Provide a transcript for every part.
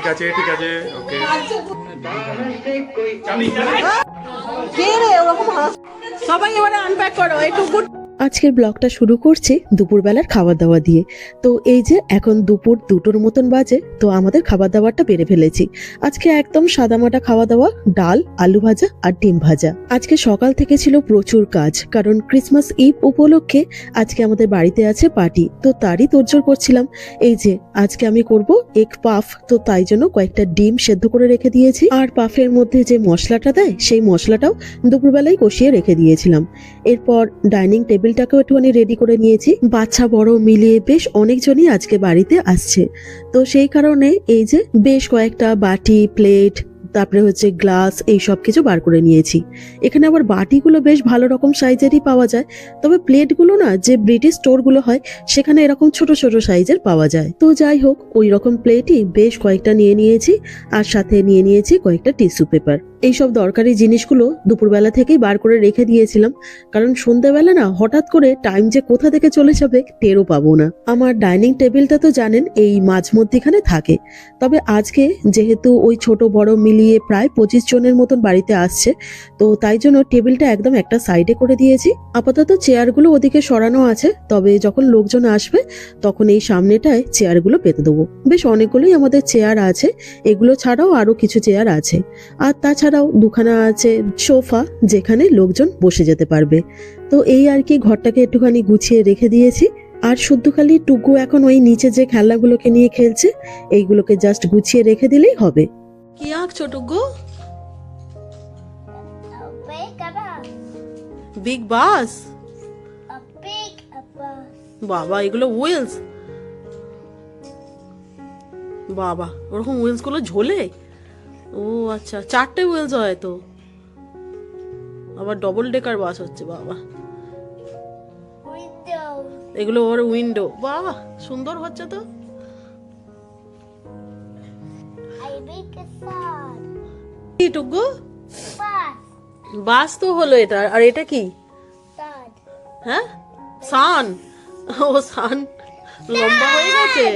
ঠিক আছে ঠিক আছে ওকে। সবাই এবারে আনপ্যাক করো একটু গুড আজকের ব্লগটা শুরু করছি দুপুরবেলার খাবার দাওয়া দিয়ে। তো এই যে এখন দুপুর দুটোর মতন বাজে, তো আমাদের খাবার দাবারটা বেড়ে ফেলেছি। আজকে একদম সাদামাটা খাওয়া দাওয়া ডাল, আলু ভাজা আর ডিম ভাজা। আজকে সকাল থেকে ছিল প্রচুর কাজ, কারণ ক্রিসমাস ইভ উপলক্ষে আজকে আমাদের বাড়িতে আছে পার্টি। তো তারই তোড়জোড় করছিলাম। এই যে আজকে আমি করব এক পাফ, তো তাই জন্য কয়েকটা ডিম সেদ্ধ করে রেখে দিয়েছি। আর পাফের মধ্যে যে মশলাটা দেয়, সেই মশলাটাও দুপুরবেলায় কষিয়ে রেখে দিয়েছিলাম। এরপর ডাইনিং টেবিলটাকেও একটুখানি রেডি করে নিয়েছি। বাচ্চা, বড় মিলিয়ে বেশ অনেকজনই আজকে বাড়িতে আসছে। তো সেই কারণে এই যে বেশ কয়েকটা বাটি প্লেট তারপরে হচ্ছে গ্লাস এই সব কিছু বার করে নিয়েছি। এখানে আবার বাটিগুলো বেশ ভালো রকম সাইজেরই পাওয়া যায়। তবে প্লেটগুলো না যে ব্রিটিশ স্টোরগুলো হয়, সেখানে এরকম ছোট ছোট সাইজের পাওয়া যায়। তো যাই হোক ওই রকম প্লেটই বেশ কয়েকটা নিয়ে নিয়েছি, আর সাথে নিয়ে নিয়েছি কয়েকটা টিস্যু পেপার। এইসব দরকারি জিনিসগুলো দুপুরবেলা থেকেই বার করে রেখে দিয়েছিলাম। কারণ সন্ধ্যাবেলা না হঠাৎ করে টাইম যে কোথা থেকে চলে যাবে টেরও পাবো না। আমার ডাইনিং টেবিলটা তো জানেন এই মাঝ মধ্যিখানে থাকে। তবে আজকে যেহেতু ওই ছোট বড় মিলিয়ে প্রায় পঁচিশ জনের মতন বাড়িতে আসছে, তো তাই জন্য টেবিলটা একদম একটা সাইডে করে দিয়েছি। আপাতত চেয়ারগুলো ওদিকে সরানো আছে, তবে যখন লোকজন আসবে তখন এই সামনেটায় চেয়ারগুলো পেতে দেবো। বেশ অনেকগুলোই আমাদের চেয়ার আছে, এগুলো ছাড়াও আরও কিছু চেয়ার আছে। আর তাছাড়াও দুখানা আছে সোফা যেখানে লোকজন বসে যেতে পারবে। তো এই আর কি ঘরটাকে একটুখানি গুছিয়ে রেখে দিয়েছি। আর শুদ্ধ খালি টুকু এখন ওই নিচে যে খেলনাগুলোকে নিয়ে খেলছে, এইগুলোকে জাস্ট গুছিয়ে রেখে দিলেই হবে। কি আঁকছো টুকু. Big bus. বাবা, এগুলো হুইলস বাবা, ওরকম হুইলসগুলো ঝোলে? ও আচ্ছা চারটে হুইলস হয় তো? আবার ডবল ডেকার বাস হচ্ছে, বাবা। এগুলো ওর উইন্ডো বাহ সুন্দর হচ্ছে তো. কি টুকু? বাস তো হলো এটা, আর এটা কি? হ্যাঁ? সান ও সান লম্বা হয়ে গেছে।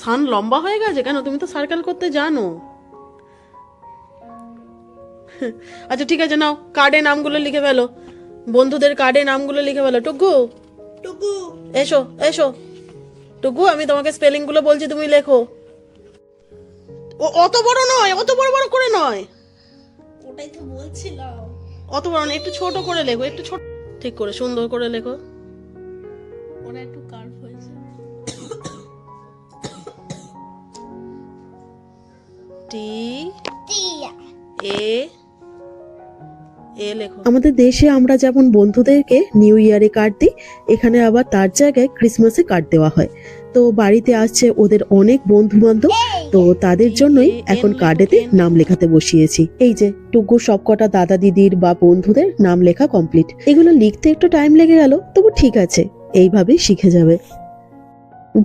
সান লম্বা হয়ে গেছে? কেন? তুমি তো সার্কেল করতে জানো। আচ্ছা ঠিক আছে নাও কার্ডে নামগুলো লিখে ফেলো। বন্ধুদের কার্ডে নামগুলো লিখে ফেলো। টুকু? টুকু। এসো এসো। টুকু আমি তোমাকে স্পেলিংগুলো বলছি তুমি লেখো। ও অত বড় নয় অত বড় বড় করে নয়। ওটাই তো বলছিলাম। অত বড় নয় একটু ছোট করে লেখো একটু ছোট। ঠিক করে সুন্দর করে লেখো। ওটা একটু কার্ভ হয়েছে। টি টিয়া। এ আমাদের দেশে আমরা যেমন বন্ধুদেরকে নিউ ইয়ারে কার্ড দিই এখানে আবার তার জায়গায় ক্রিসমাসে কার্ড দেওয়া হয়। তো বাড়িতে আসছে ওদের অনেক বন্ধু বান্ধব তো তাদের জন্যই এখন কার্ডেতে নাম লেখাতে বসিয়েছি। এই যে টুকু সবকটা দাদা দিদির বা বন্ধুদের নাম লেখা কমপ্লিট এগুলো লিখতে একটু টাইম লেগে গেল তবু ঠিক আছে এইভাবেই শিখে যাবে।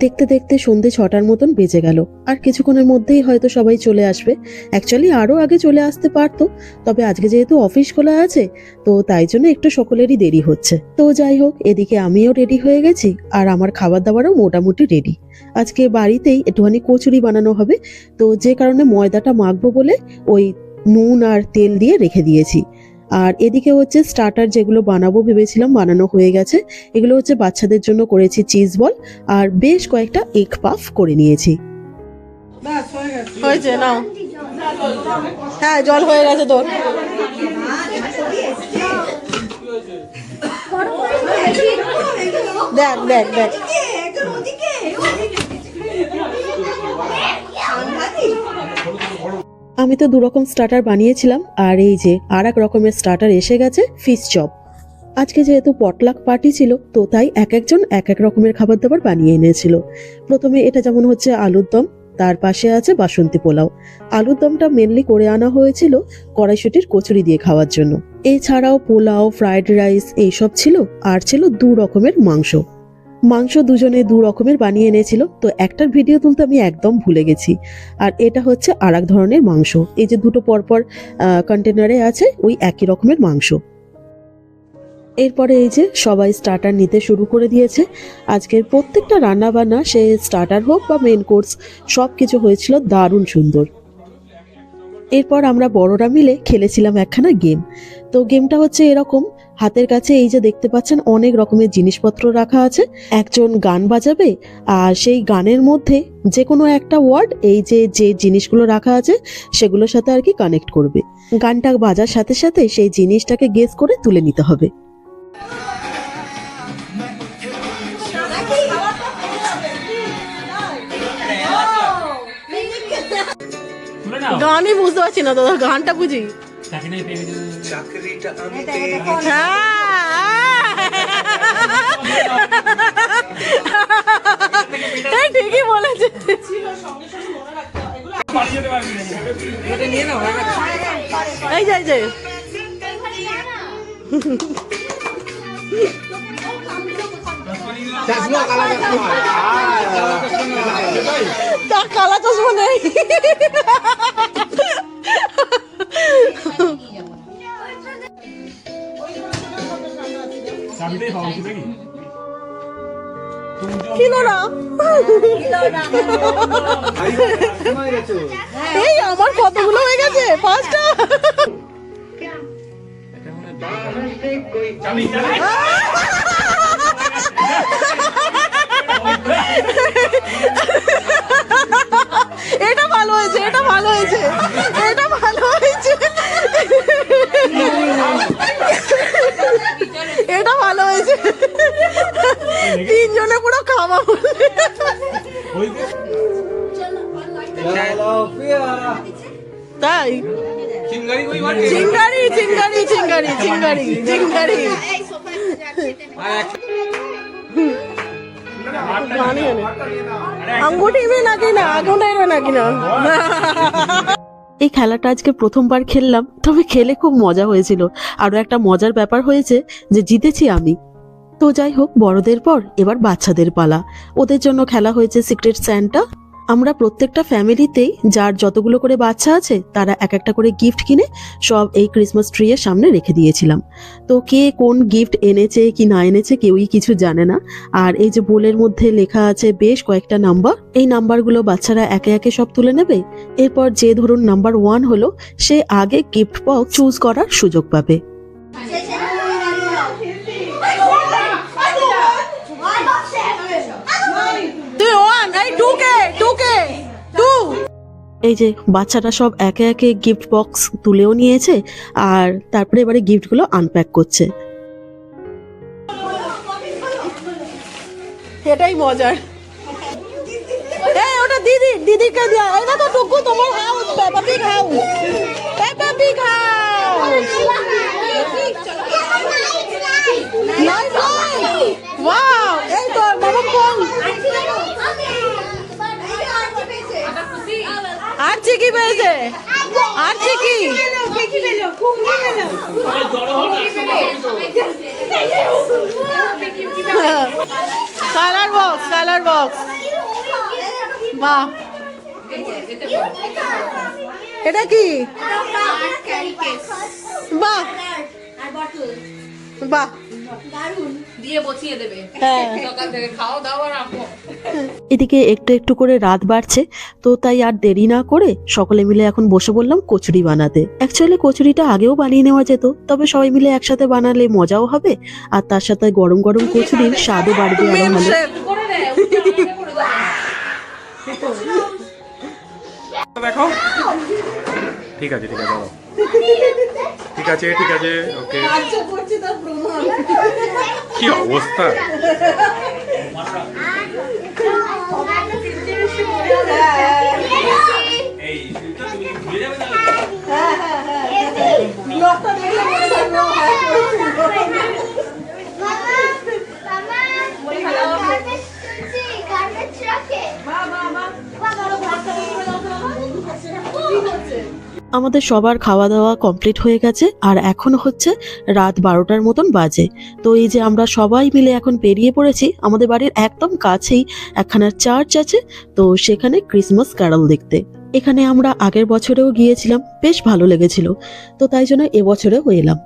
দেখতে দেখতে সন্ধে ছটার মতন বেজে গেল। আর কিছুক্ষণের মধ্যেই হয়তো সবাই চলে আসবে। অ্যাকচুয়ালি আরও আগে চলে আসতে পারতো, তবে আজকে যেহেতু অফিস খোলা আছে, তো তাই জন্য একটু সকলেরই দেরি হচ্ছে। তো যাই হোক, এদিকে আমিও রেডি হয়ে গেছি, আর আমার খাবার দাবারও মোটামুটি রেডি আজকে বাড়িতেই একটুখানি কচুরি বানানো হবে, তো যে কারণে ময়দাটা মাখবো বলে ওই নুন আর তেল দিয়ে রেখে দিয়েছি। আর এদিকে হচ্ছে স্টার্টার যেগুলো বানাবো ভেবেছিলাম বানানো হয়ে গেছে। এগুলো হচ্ছে বাচ্চাদের জন্য করেছি চিজ বল আর বেশ কয়েকটা এগ পাফ করে নিয়েছি। হয়েছে হ্যাঁ জল হয়ে গেছে তোর। দেখ দেখ দেখ। আমি তো দুরকম স্টার্টার বানিয়েছিলাম, আর এই যে আর এক রকমের স্টার্টার এসে গেছে ফিশ চপ আজকে যেহেতু পটলাক পার্টি ছিল, তো তাই এক একজন এক এক রকমের খাবার দাবার বানিয়ে এনেছিল। প্রথমে এটা যেমন হচ্ছে আলুর দম, তার পাশে আছে বাসন্তী পোলাও। আলুর দমটা মেনলি করে আনা হয়েছিল কড়াইশুটির কচুরি দিয়ে খাওয়ার জন্য। এছাড়াও পোলাও ফ্রাইড রাইস এইসব ছিল, আর ছিল দু রকমের মাংস। মাংস দুজনে দু রকমের বানিয়ে এনেছিল, তো একটার ভিডিও তুলতে আমি একদম ভুলে গেছি। আর এটা হচ্ছে আর ধরনের মাংস। এই যে দুটো পরপর কন্টেনারে আছে, ওই একই রকমের মাংস। এরপরে এই যে সবাই স্টার্টার নিতে শুরু করে দিয়েছে। আজকের প্রত্যেকটা রান্না বান্না সে স্টার্টার হোক বা মেন কোর্স সব কিছু হয়েছিল দারুণ সুন্দর। এরপর আমরা বড়রা মিলে খেলেছিলাম একখানা গেম তো গেমটা হচ্ছে এরকম হাতের কাছে এই যে দেখতে পাচ্ছেন অনেক রকমের জিনিসপত্র রাখা আছে। একজন গান বাজাবে আর সেই গানের মধ্যে যে কোনো একটা ওয়ার্ড এই যে যে জিনিসগুলো রাখা আছে সেগুলোর সাথে আর কি কানেক্ট করবে। গানটা বাজার সাথে সাথে সেই জিনিসটাকে গেস করে তুলে নিতে হবে। গানই বুঝতে পারছি না দাদা গানটা বুঝি। চাকরিটা আমি হ্যাঁ ঠিকই বলেছে। যেতে এই যে এই যে। তার কালা চশমা নেই। হওয়া উচিত নাকি? এই আমার কতগুলো হয়ে গেছে? পাঁচটা। এটা ভালো হয়েছে এটা ভালো হয়েছে এটা ভালো এটা ভালো হয়েছে। তিনজনে পুরো খাওয়া তাই? মে নাকি না? আগুনটাই নাকি না? এই খেলাটা আজকে প্রথমবার খেললাম, তবে খেলে খুব মজা হয়েছিল। আরও একটা মজার ব্যাপার হয়েছে যে জিতেছি আমি। তো যাই হোক, বড়দের পর এবার বাচ্চাদের পালা। ওদের জন্য খেলা হয়েছে সিক্রেট স্যান্টা আমরা প্রত্যেকটা ফ্যামিলিতেই যার যতগুলো করে বাচ্চা আছে, তারা এক একটা করে গিফট কিনে সব এই ক্রিসমাস ট্রি এর সামনে রেখে দিয়েছিলাম। তো কে কোন গিফট এনেছে কি না এনেছে কেউই কিছু জানে না। আর এই যে বোলের মধ্যে লেখা আছে বেশ কয়েকটা নাম্বার এই নাম্বারগুলো বাচ্চারা একে একে সব তুলে নেবে। এরপর যে ধরুন নাম্বার ওয়ান হলো, সে আগে গিফট বক্স চুজ করার সুযোগ পাবে তুই ওয়ান এই টু যে বাচ্চারা সব একে একে গিফট বক্স তুলেও নিয়েছে আর তারপরে এবারে গিফটগুলো আনপ্যাক করছে। এটাই মজার। এই ওটা দিদি দিদিকে দেওয়া এই দেখো টুকু তোমার house Peppa Pig house Peppa Pig house নাই নাই ওয়াও এই তো মামা কোন আর কি পেয়েছে? আর কি কালার বক্স কালার বক্স বাহ। এটা কি? বাহ। বাহ। দিয়ে বসিয়ে দেবে। হ্যাঁ। সকাল থেকে খাও দাও আর এদিকে একটু একটু করে রাত বাড়ছে তো তাই আর দেরি না করে সকলে মিলে এখন বসে বললাম কচুরি বানাতে। অ্যাকচুয়ালি কচুরিটা আগেও বানিয়ে নেওয়া যেত তবে সবাই মিলে একসাথে বানালে মজাও হবে আর তার সাথে গরম গরম কচুরির স্বাদও বাড়বে আরও ভালো দেয়। দেখো। ঠিক আছে ঠিক আছে দাও। ঠিক আছে ঠিক আছে ওকে কি অবস্থা হ্যাঁ হ্যাঁ তুমি আমাদের সবার খাওয়া দাওয়া কমপ্লিট হয়ে গেছে আর এখন হচ্ছে রাত বারোটার মতন বাজে। তো এই যে আমরা সবাই মিলে এখন বেরিয়ে পড়েছি, আমাদের বাড়ির একদম কাছেই একখানা চার্চ আছে, তো সেখানে ক্রিসমাস ক্যারল দেখতে। এখানে আমরা আগের বছরেও গিয়েছিলাম, বেশ ভালো লেগেছিল। তো তাই জন্য এবছরেও এলাম।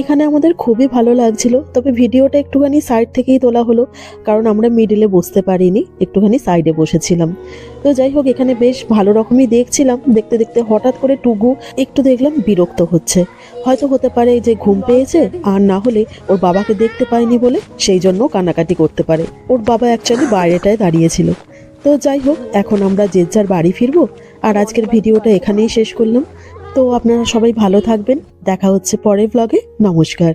এখানে আমাদের খুবই ভালো লাগছিল, তবে ভিডিওটা একটুখানি সাইড থেকেই তোলা হলো, কারণ আমরা মিডিলে বসতে পারিনি, একটুখানি সাইডে বসেছিলাম। তো যাই হোক, এখানে বেশ ভালো রকমই দেখছিলাম, দেখতে দেখতে হঠাৎ করে টুগু একটু দেখলাম বিরক্ত হচ্ছে। হয়তো হতে পারে যে ঘুম পেয়েছে, আর না হলে ওর বাবাকে দেখতে পায়নি বলে সেই জন্য কানাকাটি করতে পারে। ওর বাবা অ্যাকচুয়ালি বাইরেটায় দাঁড়িয়েছিল। তো যাই হোক, এখন আমরা যে যার বাড়ি ফিরবো, আর আজকের ভিডিওটা এখানেই শেষ করলাম। তো আপনারা সবাই ভালো থাকবেন। দেখা হচ্ছে পরের ব্লগে নমস্কার।